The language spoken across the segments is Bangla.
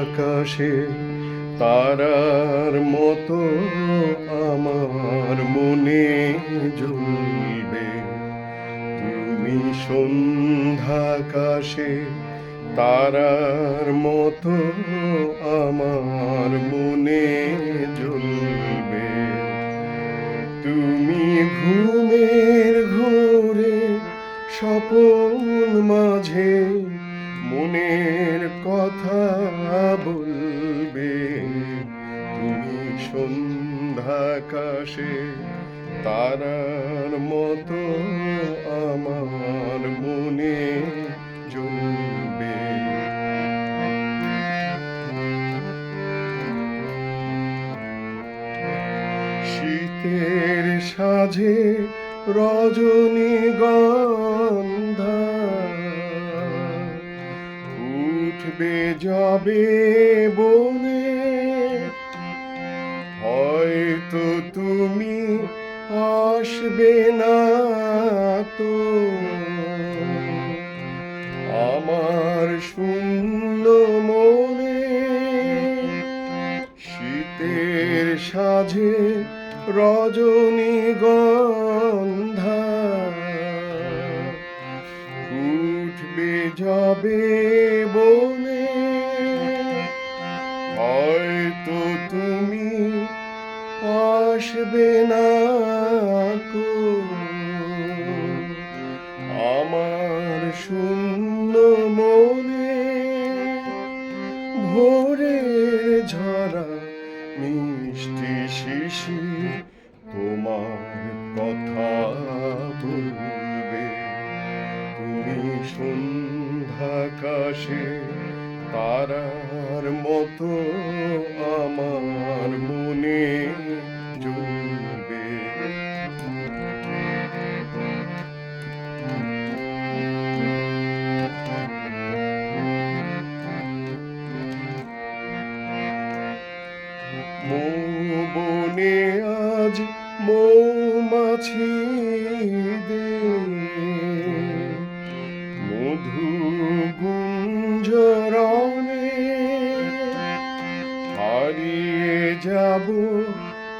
আকাশে তারার মতো আমার মনে জ্বলবে। তুমি সন্ধ্যাকাশে তারার মতো আমার মনে জ্বলবে। তুমি ঘুমের ঘোরে স্বপন কথা বলবে তুমি সন্ধ্যাকাশে তারার মতো আমার মনে জ্বলবে শীতের সাজে রজনী গন্ধা উঠবে যাবে বনে। হয়তো তুমি আসবে না তো। আমার শূন্য মনে শীতের সাজে রজনী গন্ধা। উঠবে, যাবে বনে। হয়তো তুমি আসবে না আমার শূন্য মনে ভোরে ঝরা মিষ্টি শিশির তোমার কথা বলবে। তুমি সন্ধ্যাকাশে তারার মতো আমার মনে জ্বলবে বনে আজ মৌমাছি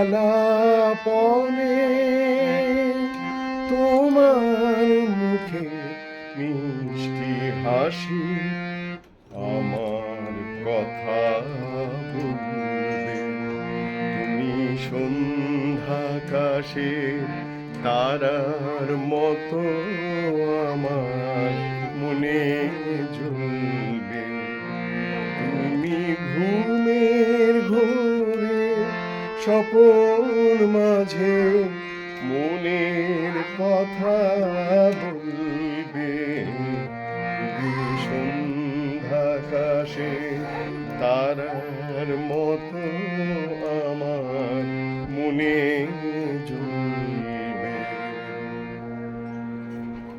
আলাপনে তোমার মুখে মিষ্টি হাসি আমার কথা তুমি তারার মতো স্বপন মাঝে মনের কথা বলবে। সন্ধ্যাকাশে তারার মতো আমার মনে